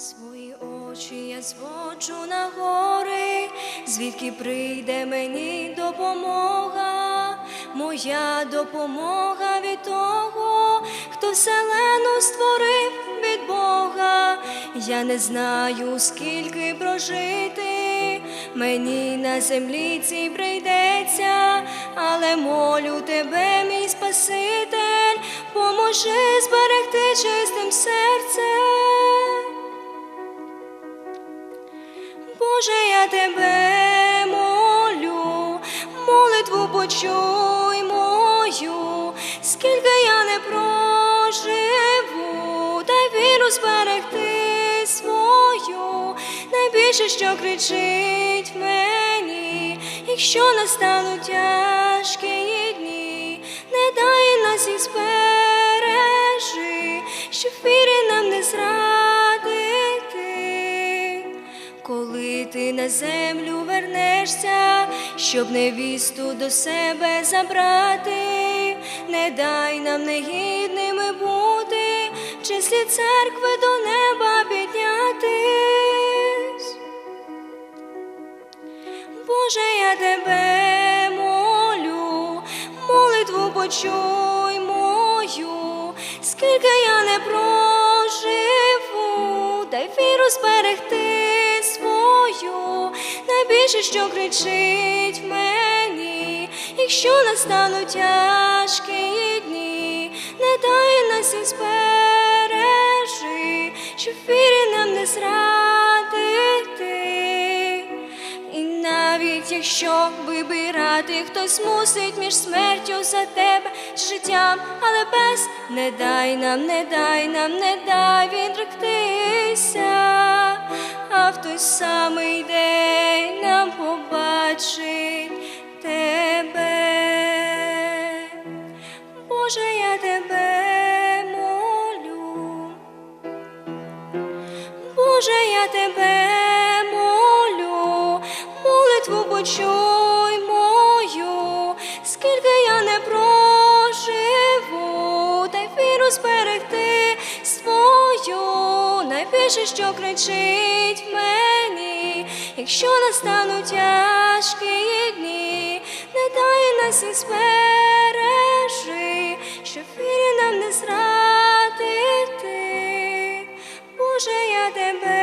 Свої очі я зводжу на гори, звідки прийде мені допомога, моя допомога від того, хто вселену створив від Бога. Я не знаю, скільки прожити, мені на землі цій прийдеться, але молю тебе, мій Спаситель, поможи зберегти чистим Боже, я тебе молю, молитву почуй мою, скільки я не проживу, дай віру зберегти свою, найбільше, що кричить в мені, якщо настануть тяжкі дні, не дай нас і збережи, Коли ти на землю вернешся, щоб невісту до себе забрати, не дай нам негідними бути, в числі церкви до неба піднятись. Боже, я тебе молю, молитву почуй мою, скільки я не проживу, дай віру зберегти найбільше, що кричить в мені, якщо настануть тяжкі дні, не дай нас і збережи, щоб вірі нам не зрадити. І навіть якщо вибирати, хтось мусить між смертю за тебе з життям, але без не дай нам, не дай нам, не дай відректися, в самий день нам побачить тебе. Боже, я тебе молю. Боже, я тебе молю, молитву почуй мою, скільки я не проживу, дай віру зберегти свою, найбільше, що кричить в мені, якщо настануть тяжкі дні, не дай нас і спережи, щоб вірі нам не зрадити. Боже, я тебе